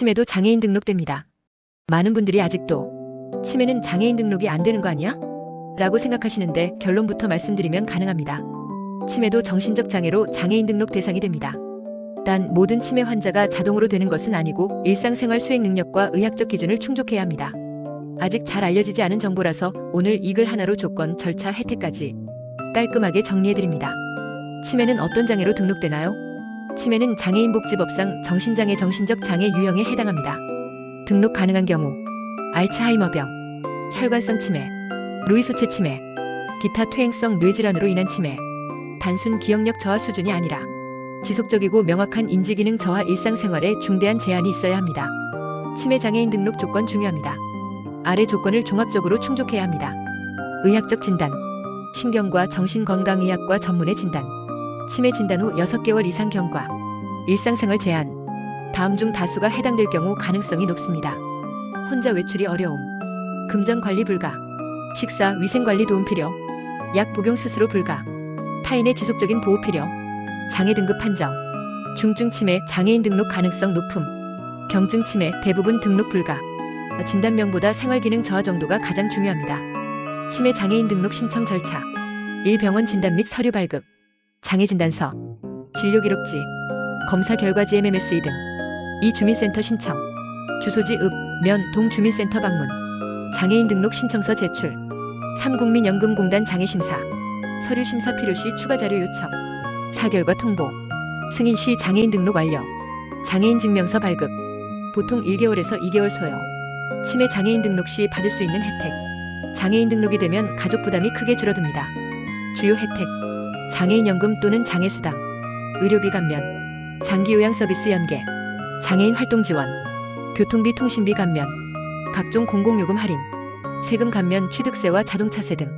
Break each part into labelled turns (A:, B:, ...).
A: 치매도 장애인 등록됩니다. 많은 분들이 아직도 치매는 장애인 등록이 안 되는 거 아니야? 라고 생각하시는데 결론부터 말씀드리면 가능합니다. 치매도 정신적 장애로 장애인 등록 대상이 됩니다. 단 모든 치매 환자가 자동으로 되는 것은 아니고 일상생활 수행 능력과 의학적 기준을 충족해야 합니다. 아직 잘 알려지지 않은 정보라서 오늘 이 글 하나로 조건, 절차, 혜택까지 깔끔하게 정리해드립니다. 치매는 어떤 장애로 등록되나요? 치매는 장애인복지법상 정신장애 정신적 장애 유형에 해당합니다. 등록 가능한 경우 알츠하이머병, 혈관성 치매, 루이소체 치매, 기타 퇴행성 뇌질환으로 인한 치매, 단순 기억력 저하 수준이 아니라 지속적이고 명확한 인지기능 저하 일상생활에 중대한 제한이 있어야 합니다. 치매 장애인 등록 조건 중요합니다. 아래 조건을 종합적으로 충족해야 합니다. 의학적 진단, 신경과 정신건강의학과 전문의 진단, 치매 진단 후 6개월 이상 경과, 일상생활 제한, 다음 중 다수가 해당될 경우 가능성이 높습니다. 혼자 외출이 어려움, 금전 관리 불가, 식사 위생 관리 도움 필요, 약 복용 스스로 불가, 타인의 지속적인 보호 필요, 장애 등급 판정, 중증 치매 장애인 등록 가능성 높음, 경증 치매 대부분 등록 불가, 진단명보다 생활기능 저하 정도가 가장 중요합니다. 치매 장애인 등록 신청 절차, 1병원 진단 및 서류 발급, 장애 진단서, 진료 기록지, 검사 결과지 MMSE 등, 이 주민센터 신청, 주소지 읍, 면, 동 주민센터 방문, 장애인 등록 신청서 제출, 3국민연금공단 장애심사, 서류 심사 필요 시 추가 자료 요청, 사결과 통보, 승인 시 장애인 등록 완료, 장애인 증명서 발급, 보통 1개월에서 2개월 소요, 치매 장애인 등록 시 받을 수 있는 혜택, 장애인 등록이 되면 가족 부담이 크게 줄어듭니다. 주요 혜택, 장애인연금 또는 장애수당, 의료비 감면, 장기요양 서비스 연계, 장애인 활동 지원, 교통비 통신비 감면, 각종 공공요금 할인, 세금 감면 취득세와 자동차세 등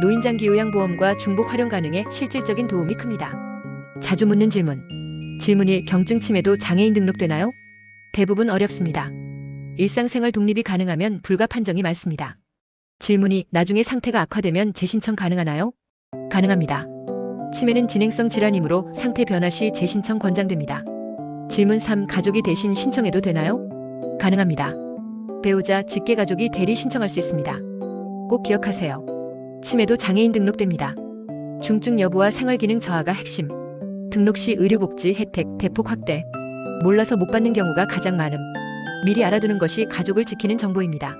A: 노인장기 요양보험과 중복 활용 가능해 실질적인 도움이 큽니다. 자주 묻는 질문. 질문 1. 경증 치매도 장애인 등록되나요? 대부분 어렵습니다. 일상생활 독립이 가능하면 불가 판정이 많습니다. 질문 2. 나중에 상태가 악화되면 재신청 가능하나요? 가능합니다. 치매는 진행성 질환이므로 상태 변화 시 재신청 권장됩니다. 질문 3. 가족이 대신 신청해도 되나요? 가능합니다. 배우자, 직계 가족이 대리 신청할 수 있습니다. 꼭 기억하세요. 치매도 장애인 등록됩니다. 중증 여부와 생활 기능 저하가 핵심. 등록 시 의료복지 혜택 대폭 확대. 몰라서 못 받는 경우가 가장 많음. 미리 알아두는 것이 가족을 지키는 정보입니다.